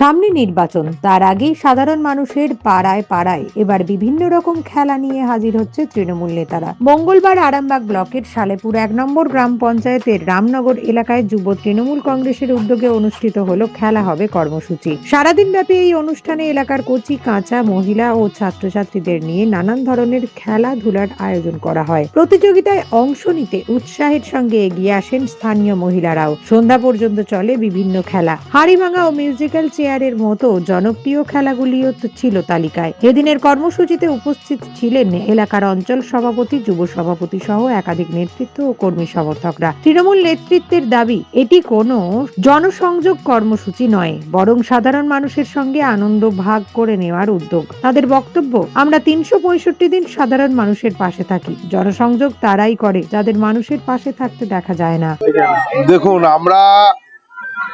সামনে নির্বাচন। তার আগেই সাধারণ মানুষের পাড়ায় পাড়ায় এবার বিভিন্ন রকম খেলা নিয়ে হাজির হচ্ছে তৃণমূল নেতারা। মঙ্গলবার আরামবাগ ব্লকের সালেপুর এক নম্বর গ্রাম পঞ্চায়েতের রামনগর এলাকায় যুব তৃণমূল কংগ্রেসের উদ্যোগে অনুষ্ঠিত হলো খেলা হবে কর্মসূচি। সারাদিন ব্যাপী এই অনুষ্ঠানে এলাকার কচি, কাঁচা, মহিলা ও ছাত্রছাত্রীদের নিয়ে নানান ধরনের খেলাধুলার আয়োজন করা হয়। প্রতিযোগিতায় অংশ নিতে উৎসাহের সঙ্গে এগিয়ে আসেন স্থানীয় মহিলারাও। সন্ধ্যা পর্যন্ত চলে বিভিন্ন খেলা। হাড়িভাঙা ও মিউজিক্যাল চেয়ারের মতো জনপ্রিয় খেলাগুলিও ছিল তালিকায়। এদিনের কর্মসূচিতে উপস্থিত ছিলেন এলাকার অঞ্চল সভাপতি, যুব সভাপতি সহ একাধিক নেতৃত্ব ও কর্মী সমর্থকরা। তৃণমূল নেতৃত্বের দাবি, এটি কোনো জনসংযোগ কর্মসূচি নয়, বরং সাধারণ মানুষের সঙ্গে আনন্দ ভাগ করে নেওয়ার উদ্যোগ। তাদের বক্তব্য, আমরা তিনশো পঁয়ষট্টি দিন সাধারণ মানুষের পাশে থাকি। জনসংযোগ তারাই করে, যাদের মানুষের পাশে থাকতে দেখা যায় না। দেখুন, আমরা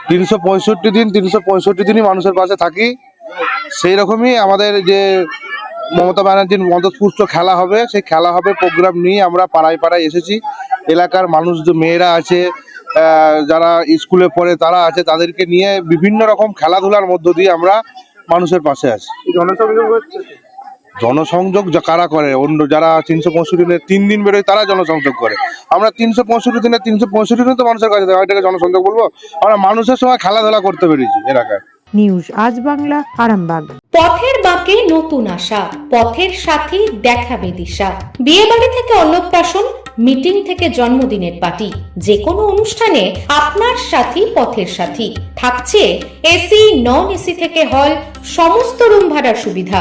তিনশো পঁয়ষট্টি দিন, তিনশো পঁয়ষট্টি দিনই মানুষের পাশে থাকি। সেই রকমই আমাদের যে মমতা ব্যানার্জির মদতপুষ্ট খেলা হবে, সেই খেলা হবে প্রোগ্রাম নিয়ে আমরা পাড়ায় পাড়ায় এসেছি। এলাকার মানুষ যে মেয়েরা আছে যারা স্কুলে পড়ে তারা আছে, তাদেরকে নিয়ে বিভিন্ন রকম খেলাধুলার মধ্য দিয়ে আমরা মানুষের পাশে আছি। জনসংযোগ হচ্ছে। জনসংযোগ যা কারা করে? অন্য যারা তিনশো পঁয়ষট্টি দিনে তিন দিন বেরোয় তারা জনসংযোগ করে। আমরা তিনশো পঁয়ষট্টি দিনে তিনশো পঁয়ষট্টি দিন তো মানুষের কাছে এটাকে জনসংযোগ বলব? আমরা মানুষের সঙ্গে খেলাধুলা করতে পেরেছি এলাকায়। নিউজ আজ বাংলা আরামবাগ। পথের বাঁকে নতুন আশা পথের সাথী দেখাবে দিশা। বিয়ে বাড়ি থেকে অন্নপ্রাশন মিটিং থেকে জন্মদিনের পার্টি। যে কোনো অনুষ্ঠানে আপনার সাথী পথের সাথী। থাকছে এসি নন এসি থেকে হল সমস্ত রুম ভাড়ার সুবিধা।